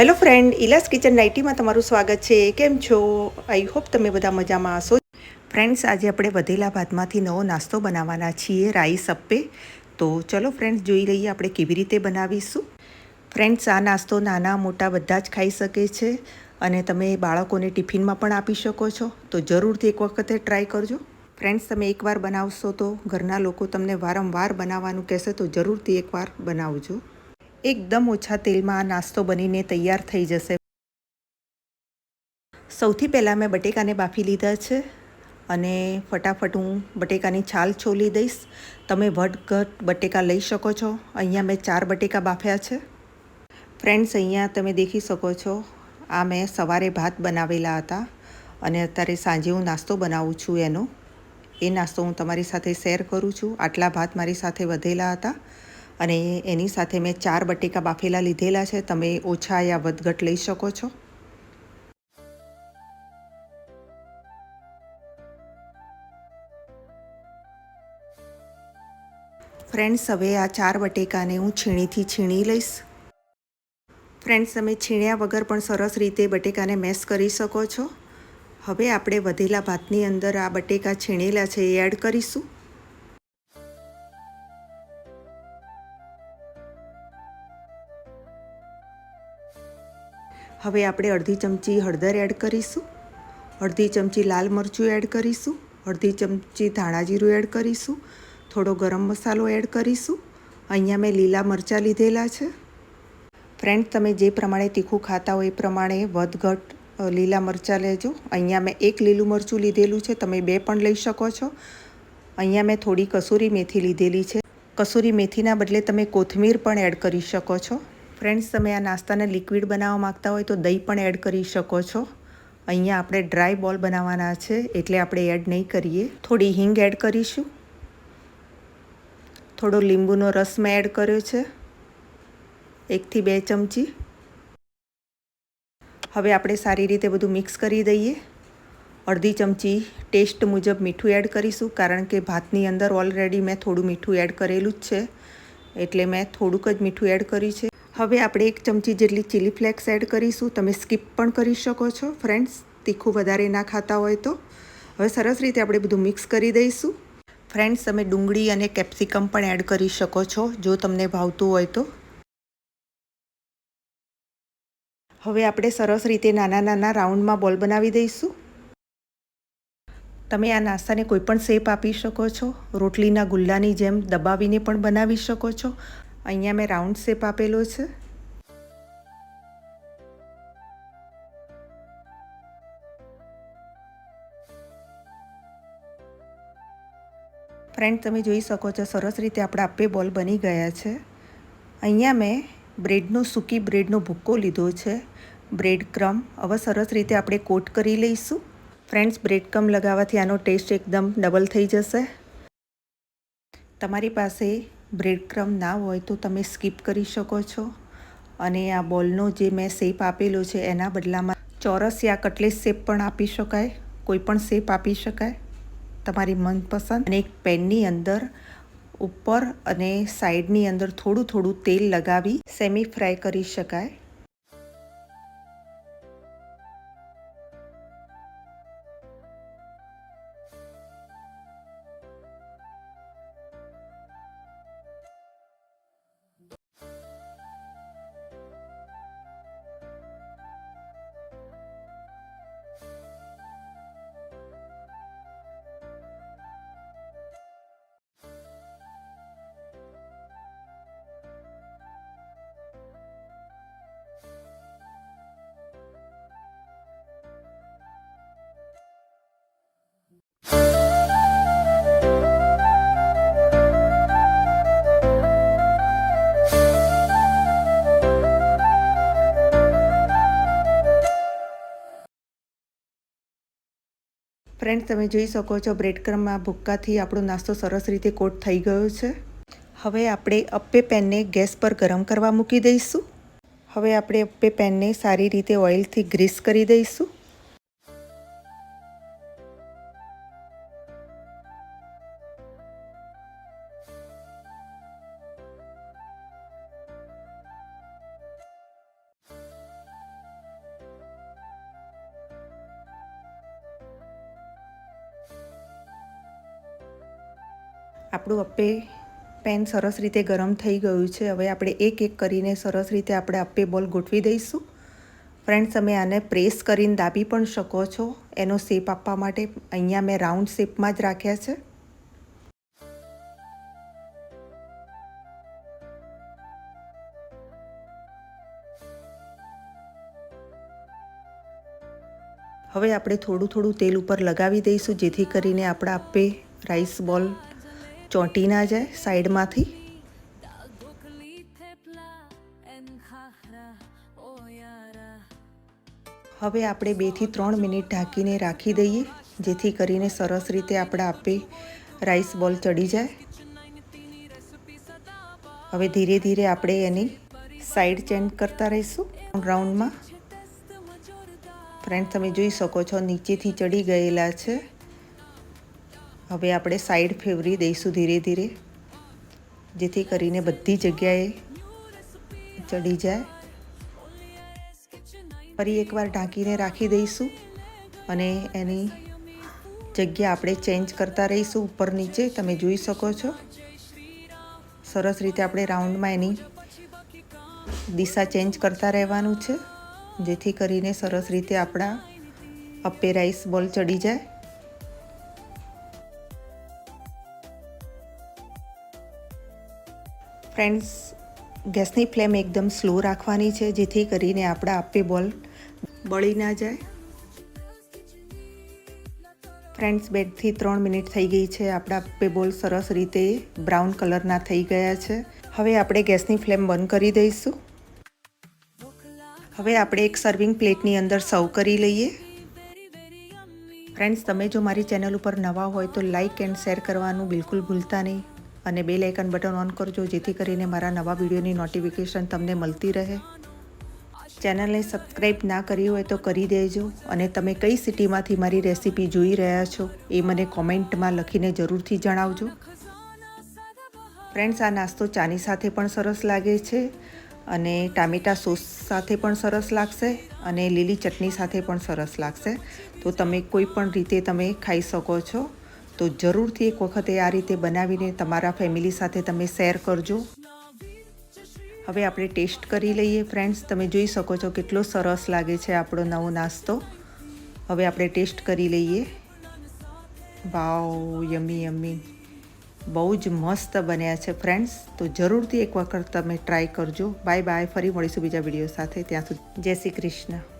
Hello friend Ila's kitchen નાઇટીમાં તમારું સ્વાગત છે. કેમ છો? આઈ હોપ તમે બધા મજામાં હશો. ફ્રેન્ડ્સ, આજે આપણે વધેલા ભાતમાંથી નવો નાસ્તો બનાવવાના છીએ, રાઈસ અપ્પે. તો ચલો ફ્રેન્ડ્સ, જોઈ લઈએ આપણે કેવી રીતે બનાવીશું. ફ્રેન્ડ્સ, આ નાસ્તો નાના, મોટા બધા જ ખાઈ શકે છે અને તમે બાળકોને ટિફિનમાં પણ આપી શકો છો. તો જરૂરથી એક વખતે ટ્રાય કરજો. ફ્રેન્ડ્સ, તમે એકવાર બનાવશો તો ઘરના લોકો તમને વારંવાર બનાવવાનું કહેશે, તો જરૂરથી એકવાર બનાવજો. એકદમ ઓછા તેલમાં નાસ્તો બનીને તૈયાર થઈ જશે. સૌથી પહેલાં મેં બટેકાને બાફી લીધા છે અને ફટાફટ હું બટેકાની છાલ છોલી દઈશ. તમે વટઘટ બટેકા લઈ શકો છો. અહીંયા મેં ચાર બટેકા બાફ્યા છે. ફ્રેન્ડ્સ, અહીંયા તમે દેખી શકો છો, આ મેં સવારે ભાત બનાવેલા હતા અને અત્યારે સાંજે હું નાસ્તો બનાવું છું એનો. એ નાસ્તો હું તમારી સાથે શેર કરું છું. આટલા ભાત મારી સાથે વધેલા હતા. અને એની સાથે મેં ચાર બટેકા બાફેલા લીધેલા છે. તમે ઓછા યા વધઘટ લઈ શકો છો. ફ્રેન્ડ્સ, હવે આ ચાર બટેકાને હું છીણીથી છીણી લઈશ. ફ્રેન્ડ્સ, તમે છીણ્યા વગર પણ સરસ રીતે બટેકાને મેશ કરી શકો છો. હવે આપણે વધેલા ભાતની અંદર આ બટેકા છીણેલા છે એ એડ કરીશું. હવે આપણે અડધી ચમચી હળદર એડ કરીશું, અડધી ચમચી લાલ મરચું એડ કરીશું, અડધી ચમચી ધાણા જીરું એડ કરીશું, થોડો ગરમ મસાલો એડ કરીશું. અહીંયા મેં લીલા મરચાં લીધેલા છે. ફ્રેન્ડ, તમે જે પ્રમાણે તીખું ખાતા હોય એ પ્રમાણે વધઘટ લીલા મરચાં લેજો. અહીંયા મેં એક લીલું મરચું લીધેલું છે, તમે બે પણ લઈ શકો છો. અહીંયા મેં થોડી કસૂરી મેથી લીધેલી છે. કસૂરી મેથીના બદલે તમે કોથમીર પણ એડ કરી શકો છો. ફ્રેન્ડ્સ, તમે આ નાસ્તાને લિક્વિડ બનાવવા માગતા હોય તો દહીં પણ એડ કરી શકો છો. અહીંયા આપણે ડ્રાય બોલ બનાવવાના છે, એટલે આપણે એડ નહીં કરીએ. થોડી હિંગ એડ કરીશું. થોડો લીંબુનો રસ મેં એડ કર્યો છે. એકથી બે ચમચી. હવે આપણે સારી રીતે બધું મિક્સ કરી દઈએ. અડધી ચમચી ટેસ્ટ મુજબ મીઠું એડ કરીશું, કારણ કે ભાતની અંદર ઓલરેડી મેં થોડું મીઠું એડ કરેલું જ છે. એટલે મેં થોડુંક જ મીઠું એડ કર્યું છે. હવે આપણે એક ચમચી જેટલી ચીલી ફ્લેક્સ એડ કરીશું. તમે સ્કીપ પણ કરી શકો છો ફ્રેન્ડ્સ તીખું વધારે ના ખાતા હોય તો. હવે સરસ રીતે આપણે બધું મિક્સ કરી દઈશું. ફ્રેન્ડ્સ તમે ડુંગળી અને કેપ્સિકમ પણ એડ કરી શકો છો, જો તમને ભાવતું હોય તો. હવે આપણે સરસ રીતે નાના નાના રાઉન્ડમાં બોલ બનાવી દઈશું. તમે આ નાસ્તાને કોઈપણ શેપ આપી શકો છો. રોટલીના ગુલ્લાની જેમ દબાવીને પણ બનાવી શકો છો. અહીંયા મેં રાઉન્ડ શેપ આપેલો છે. ફ્રેન્ડ તમે જોઈ શકો છો, સરસ રીતે આપણા આપે બોલ બની ગયા છે. અહીંયા મેં બ્રેડનો સૂકી બ્રેડનો ભૂક્કો લીધો છે. બ્રેડ ક્રમ હવે સરસ રીતે આપણે કોટ કરી લઈશું. ફ્રેન્ડ્સ બ્રેડ ક્રમ લગાવવાથી આનો ટેસ્ટ એકદમ ડબલ થઈ જશે. તમારી પાસે બ્રેડ ક્રમ ના હોય તો તમે સ્કીપ કરી શકો છો. અને આ બોલનો જે મેં શેપ આપેલો છે, એના બદલામાં ચોરસ યા કટલેસ શેપ પણ આપી શકાય, કોઈ પણ શેપ આપી શકાય. તમારી મનપસંદ અને એક પેનની અંદર ઉપર અને સાઈડની અંદર થોડું થોડું તેલ લગાવી સેમી ફ્રાય કરી શકાય. ફ્રેન્ડ તમે જોઈ શકો છો બ્રેડ ક્રમમાં ભૂક્કાથી આપણો નાસ્તો સરસ રીતે કોટ થઈ ગયો છે. હવે આપણે અપ્પે પેનને ગેસ પર ગરમ કરવા મૂકી દઈશું. હવે આપણે અપ્પે પેનને સારી રીતે ઓઇલથી ગ્રીસ કરી દઈશું. આપણું અપ્પે પેન સરસ રીતે ગરમ થઈ ગયું છે. હવે આપણે એક એક કરીને સરસ રીતે આપણે અપ્પે બોલ ગોઠવી દઈશું. ફ્રેન્ડ્સ, તમે આને પ્રેસ કરીને દાબી પણ શકો છો. એનો શેપ આપવા માટે અહીંયા મેં રાઉન્ડ શેપમાં જ રાખ્યા છે. હવે આપણે થોડું થોડું તેલ ઉપર લગાવી દઈશું, જેથી કરીને આપણા આપે રાઈસ બોલ ચોંટી ના જાય સાઈડમાંથી. હવે આપણે બેથી ત્રણ મિનિટ ઢાંકીને રાખી દઈએ, જેથી કરીને સરસ રીતે આપણા આપે રાઈસ બોલ ચડી જાય. હવે ધીરે ધીરે આપણે એની સાઈડ ચેન્જ કરતા રહીશું રાઉન્ડમાં. ફ્રેન્ડ, તમે જોઈ શકો છો નીચેથી ચડી ગયેલા છે. હવે આપણે સાઈડ ફેવરી દઈશું ધીરે ધીરે, જેથી કરીને બધી જગ્યાએ ચડી જાય. ફરી એકવાર ઢાંકીને રાખી દઈશું અને એની જગ્યા આપણે ચેન્જ કરતા રહીશું ઉપર નીચે, તમે જોઈ શકો છો. સરસ રીતે આપણે રાઉન્ડમાં એની દિશા ચેન્જ કરતા રહેવાનું છે, જેથી કરીને સરસ રીતે આપણા અપેરાઈસ રાઈસ બોલ ચડી જાય. ફ્રેન્ડ્સ ગેસની ફ્લેમ એકદમ સ્લો રાખવાની છે, જેથી કરીને આપણા આપે બોલ બળી ના જાય. ફ્રેન્ડ્સ બેથી ત્રણ મિનિટ થઈ ગઈ છે. આપણા આપે બોલ સરસ રીતે બ્રાઉન કલરના થઈ ગયા છે. હવે આપણે ગેસની ફ્લેમ બંધ કરી દઈશું. હવે આપણે એક સર્વિંગ પ્લેટની અંદર સર્વ કરી લઈએ. ફ્રેન્ડ્સ તમે જો મારી ચેનલ ઉપર નવા હોય તો લાઇક એન્ડ શેર કરવાનું બિલકુલ ભૂલતા નહીં. અને બે લાઇકન બટન ઓન કરજો, જેથી કરીને મારા નવા વિડીયોની નોટિફિકેશન તમને મળતી રહે. ચેનલને સબસ્ક્રાઈબ ના કરી હોય તો કરી દેજો અને તમે કઈ સિટીમાંથી મારી રેસીપી જોઈ રહ્યા છો એ મને કોમેન્ટમાં લખીને જરૂરથી જણાવજો. ફ્રેન્ડ્સ આ નાસ્તો ચાની સાથે પણ સરસ લાગે છે અને ટામેટા સોસ સાથે પણ સરસ લાગશે અને લીલી ચટણી સાથે પણ સરસ લાગશે. તો તમે કોઈ પણ રીતે તમે ખાઈ શકો છો. તો જરૂરથી એક વખતે આ રીતે બનાવીને તમારા ફેમિલી સાથે તમે શેર કરજો. હવે આપણે ટેસ્ટ કરી લઈએ ફ્રેન્ડ્સ. તમે જોઈ શકો છો કેટલો સરસ લાગે છે આપણો નવો નાસ્તો. હવે આપણે ટેસ્ટ કરી લઈએ. વાવ, યમી યમી. બહુ જ મસ્ત બન્યા છે ફ્રેન્ડ્સ. તો જરૂરથી એક વખત તમે ટ્રાય કરજો. Bye bye. ફરી મળીશું બીજા વીડિયો સાથે. ત્યાં સુધી જય શ્રી કૃષ્ણ.